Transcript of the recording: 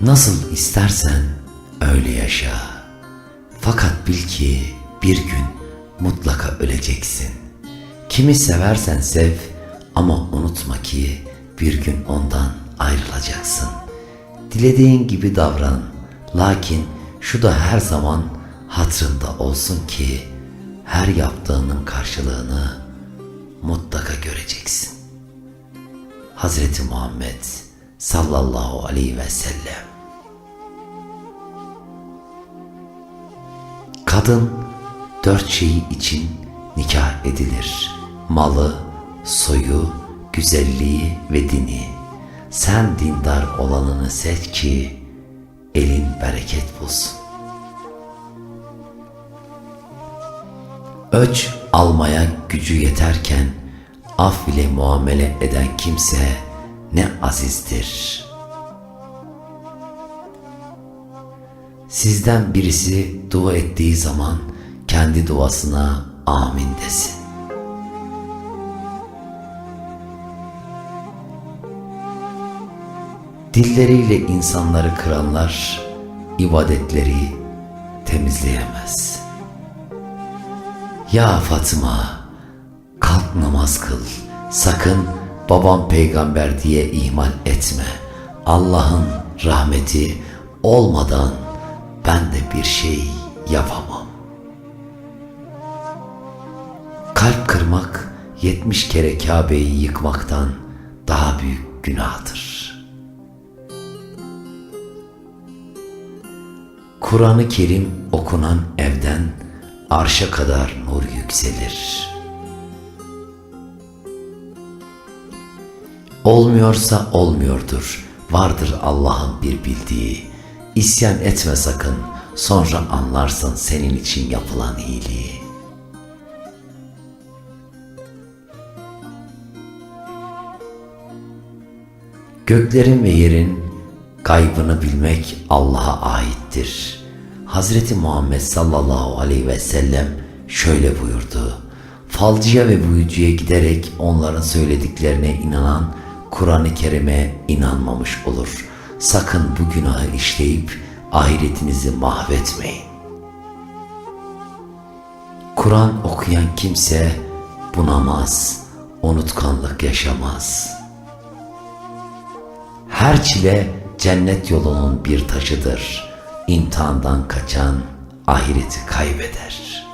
Nasıl istersen öyle yaşa. Fakat bil ki bir gün mutlaka öleceksin. Kimi seversen sev ama unutma ki bir gün ondan ayrılacaksın. Dilediğin gibi davran. Lakin şu da her zaman hatırında olsun ki her yaptığının karşılığını mutlaka göreceksin. Hazreti Muhammed sallallahu aleyhi ve sellem Kadın dört şeyi için nikah edilir. Malı, soyu, güzelliği ve dini. Sen dindar olanını seç ki elin bereket bulsun. Öç almaya gücü yeterken af ile muamele eden kimse ne azizdir. Sizden birisi dua ettiği zaman kendi duasına amin desin. Dilleriyle insanları kıranlar ibadetleri temizleyemez. Ya Fatıma, kalk namaz kıl. Sakın babam peygamber diye ihmal etme. Allah'ın rahmeti olmadan ben de bir şey yapamam. Kalp kırmak 70 kere Kabe'yi yıkmaktan daha büyük günahtır. Kur'an-ı Kerim okunan evden arşa kadar nur yükselir. Olmuyorsa olmuyordur. Vardır Allah'ın bir bildiği. İsyan etme sakın. Sonra anlarsın senin için yapılan iyiliği. Göklerin ve yerin gaybını bilmek Allah'a aittir. Hazreti Muhammed sallallahu aleyhi ve sellem şöyle buyurdu. Falcıya ve büyücüye giderek onların söylediklerine inanan Kur'an-ı Kerim'e inanmamış olur. Sakın bu günahı işleyip ahiretinizi mahvetmeyin. Kur'an okuyan kimse bunamaz, unutkanlık yaşamaz.'' Her çile cennet yolunun bir taşıdır. İmtihandan kaçan ahireti kaybeder.